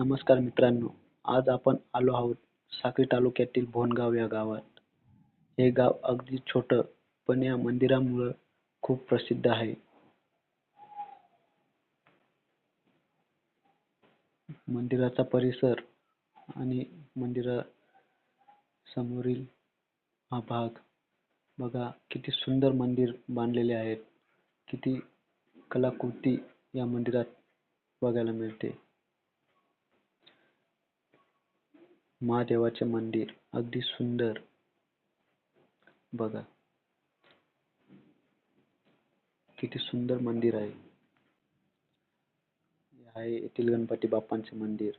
नमस्कार मित्रांनो आज आपण आलो आहोत साक्री तालुक्यातील भोनगाव या गावात हे गाव अगदी छोट पण या मंदिरामुळं खूप प्रसिद्ध आहे. मंदिराचा परिसर आणि मंदिरा समोरील हा भाग बघा किती सुंदर मंदिर बांधलेले आहेत किती कलाकृती या मंदिरात बघायला मिळते. महादेवाचे मंदिर अगदी सुंदर बघा किती सुंदर मंदिर आहे. आहे येथील गणपती बाप्पांचे मंदिर.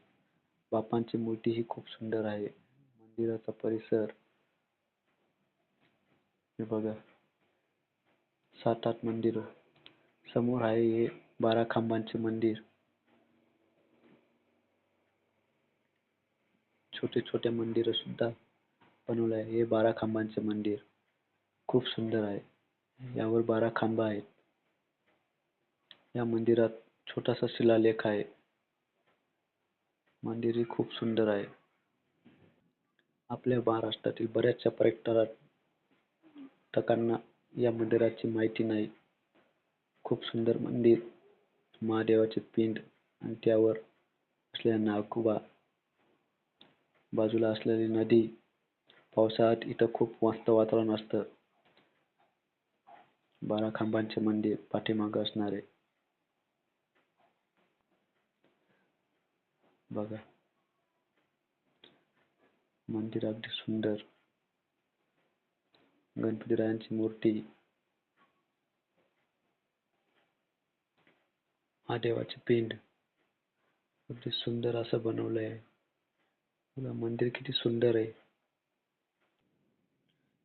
बाप्पांची मूर्ती ही खूप सुंदर आहे. मंदिराचा परिसर हे बघा सात आठ मंदिर समोर आहे हे बारा खांबांचे मंदिर. छोटे छोटे मंदिर सुद्धा बनवले आहे. हे बारा खांबांचे मंदिर खूप सुंदर आहे. यावर बारा खांब आहेत. या मंदिरात छोटासा शिलालेख आहे. मंदिर ही खूप सुंदर आहे. आपल्या महाराष्ट्रातील बऱ्याचशा पर्यटकांना या मंदिराची माहिती नाही. खूप सुंदर मंदिर महादेवाचे पिंड आणि त्यावर असलेला नागोबा बाजूला असलेली नदी पावसाळ्यात इथं खूप मस्त वातावरण असतं. बारा खांबांचे मंदिर पाठीमागं असणारे. बघा. मंदिर अगदी सुंदर. गणपतीरायांची मूर्ती. महादेवाची पिंड. अगदी सुंदर असं बनवलंय. बघा मंदिर किती सुंदर आहे.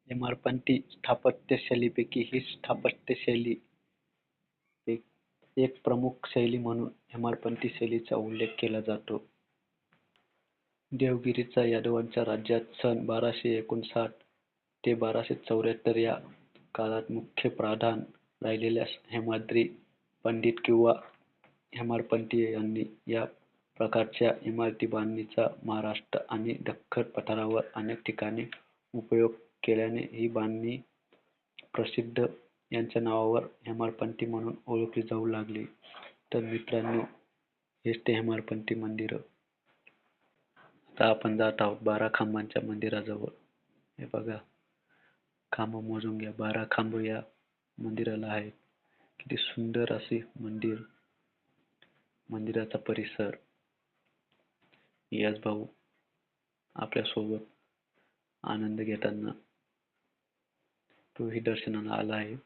हेमाडपंथी स्थापत्यशैलींपैकी ही स्थापत्यशैली एक एक प्रमुख शैली म्हणून हेमाडपंथी शैलीचा उल्लेख केला जातो. देवगिरीचा यादवांच्या राज्यात सन बाराशे एकोणसाठ ते बाराशे चौऱ्याहत्तर या काळात मुख्य प्रधान राहिलेल्या हेमाद्री पंडित किंवा हेमाडपंती यांनी या प्रकारच्या इमारती बांधणीचा महाराष्ट्र आणि दख्खन पठारावर अनेक ठिकाणी उपयोग केल्याने ही बांधणी प्रसिद्ध यांच्या नावावर हेमाडपंती म्हणून ओळखली जाऊ लागली. तर मित्रांनो हेच ते हेमाडपंती मंदिर. आता आपण जात आहोत बारा खांबांच्या मंदिराजवळ. हे बघा खांब मोजून घ्या. बारा खांब या मंदिराला आहेत. किती सुंदर असे मंदिर मंदिराचा परिसर. यश भाऊ आपल्यासोबत आनंद घेताना तोही दर्शनाला आला आहे.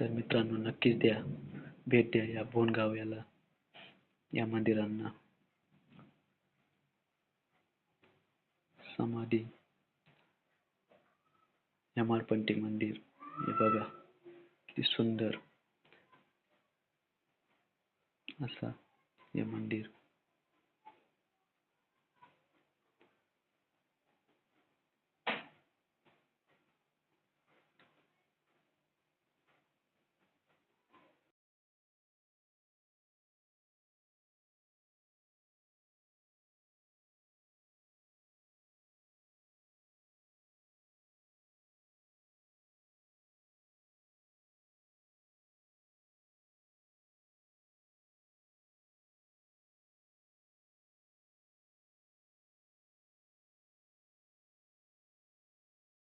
तर मित्रांनो नक्कीच द्या भेट द्या या भोनगाव याला या मंदिरांना. समाधी यमारपंटी मंदिर हे बघा किती सुंदर असा हे मंदिर.